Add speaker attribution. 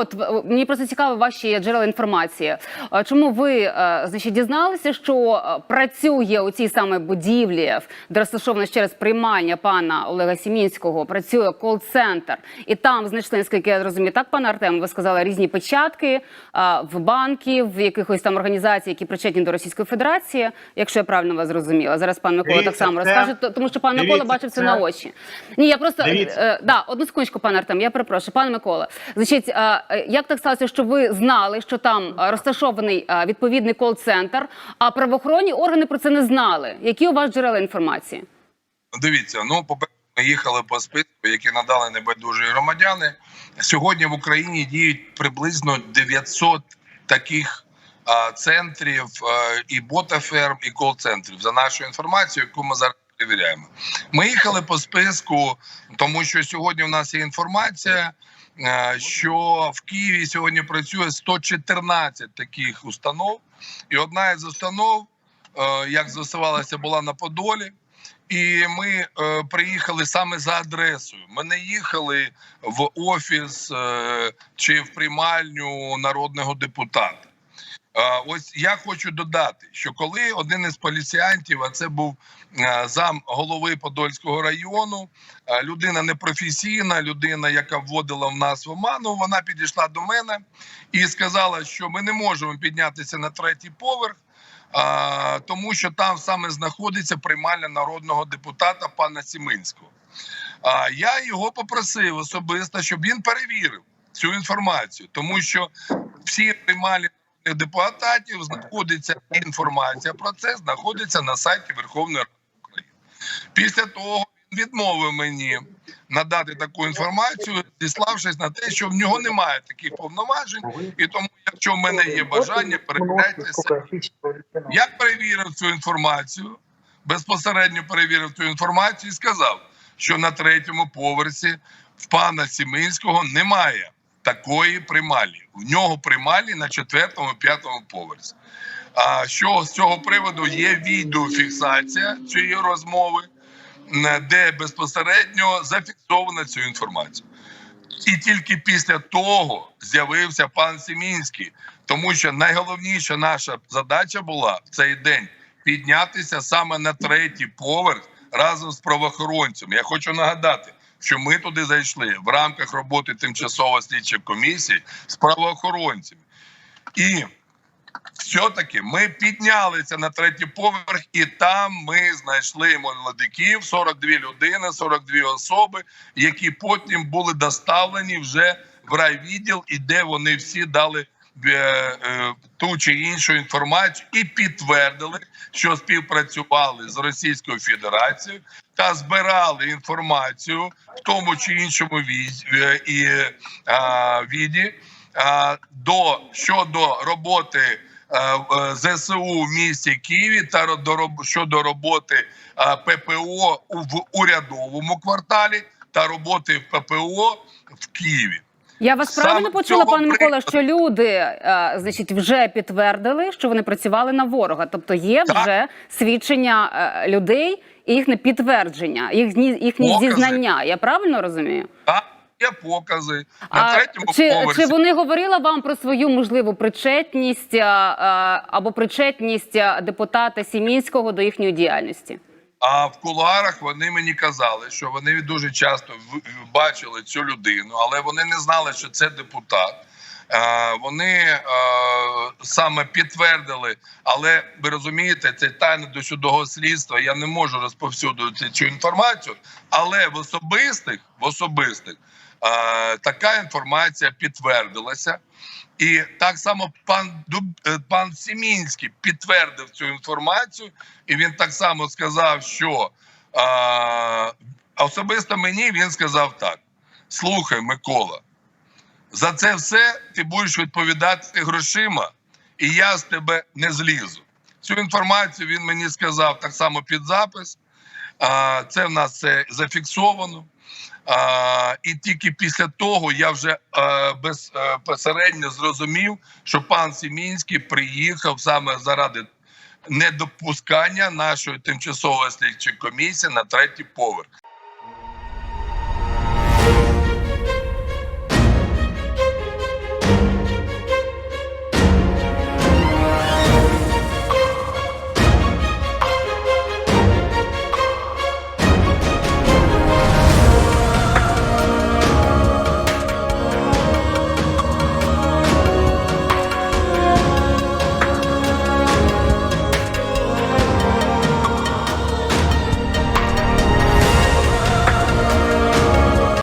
Speaker 1: от мені просто цікаво ваші джерела інформації. Е, Чому ви е, значить дізналися, що е, працює у цій саме будівлі, де розташована ще раз приймальня пана Олега Сімінського, працює кол-центр, і там знайшли, наскільки я розумію, так, пане Артем, ви сказали різні печатки в банків, в якихось там організацій, які причетні до Російської Федерації, якщо я правильно вас зрозуміла. Зараз пан Микола так само
Speaker 2: це-
Speaker 1: розкаже, то- тому що пан Микола бачив це на очі. Ні, я просто да, одну секундочку, пане Артем, я перепрошую, пане Микола. Значить, як так сталося, що ви знали, що там е, розташований е, відповідний кол-центр, а правоохоронні органи про це не знали? Які у вас джерела інформації?
Speaker 3: Дивіться, ну по ми їхали по списку, які надали небайдужі громадяни. Сьогодні в Україні діють приблизно 900 таких центрів і ботаферм, і кол-центрів за нашою інформацією, яку ми зараз перевіряємо. Ми їхали по списку, тому що сьогодні в нас є інформація. Е, Що в Києві сьогодні працює 114 таких установ, і одна із установ, е, як з'ясувалося, була на Подолі. І ми е, приїхали саме за адресою. Ми не їхали в офіс е, чи в приймальню народного депутата. Ось я хочу додати, що коли один із поліціянтів, а це був е, зам голови Подольського району, е, людина непрофесійна, людина, яка вводила в нас в оману, вона підійшла до мене і сказала, що ми не можемо піднятися на третій поверх. Тому що там саме знаходиться приймальня народного депутата пана Сіминського. Я його попросив особисто, щоб він перевірив цю інформацію, тому що всі приймальні депутатів знаходиться інформація про це, знаходиться на сайті Верховної Ради України. Після того він відмовив мені надати таку інформацію, зіславшись на те, що в нього немає таких повноважень, і тому, якщо в мене є бажання, перевіряйте. Я перевірив цю інформацію, безпосередньо перевірив цю інформацію і сказав, що на третьому поверсі в пана Сіминського немає такої прималі. В нього прималі на четвертому, п'ятому поверсі. А що з цього приводу є відеофіксація цієї розмови, де безпосередньо зафіксовано цю інформацію. І тільки після того з'явився пан Сімінський, тому що найголовніша наша задача була в цей день піднятися саме на третій поверх разом з правоохоронцями. Я хочу нагадати, що ми туди зайшли в рамках роботи тимчасової слідчої комісії з правоохоронцями. І все-таки ми піднялися на третій поверх, і там ми знайшли молодиків, 42 людини, 42 особи, які потім були доставлені вже в райвідділ, і де вони всі дали ту чи іншу інформацію і підтвердили, що співпрацювали з Російською Федерацією та збирали інформацію в тому чи іншому е, віді до щодо роботи е, е, ЗСУ в місті Києві та щодо роботи е, ППО в урядовому кварталі та роботи ППО в Києві.
Speaker 1: Я вас
Speaker 3: Саме
Speaker 1: правильно почула, пане Микола, що люди, е, значить, вже підтвердили, що вони працювали на ворога. Тобто є
Speaker 3: Так.
Speaker 1: вже свідчення е, людей і їхнє підтвердження, їхні їхні зізнання. Я правильно розумію?
Speaker 3: Та є покази на
Speaker 1: А
Speaker 3: третьому
Speaker 1: чи,
Speaker 3: поверсі.
Speaker 1: чи вони говорили вам про свою можливу причетність а, а, або причетність а, депутата Сімінського до їхньої діяльності?
Speaker 3: А в кулуарах вони мені казали, що вони дуже часто бачили цю людину, але вони не знали, що це депутат. Е, Вони е, саме підтвердили, але ви розумієте, це тайна до судового слідства. Я не можу розповсюдити цю інформацію. Але в особистих в особистих е, така інформація підтвердилася. І так само пан Дуб, е, пан Сімінський підтвердив цю інформацію, і він так само сказав, що а, особисто мені він сказав так: слухай, Микола, за це все ти будеш відповідати грошима, і я з тебе не злізу. Цю інформацію він мені сказав так само під запис. Це в нас це зафіксовано. І тільки після того я вже безпосередньо зрозумів, що пан Сімінський приїхав саме заради недопускання нашої тимчасової слідчої комісії на третій поверх.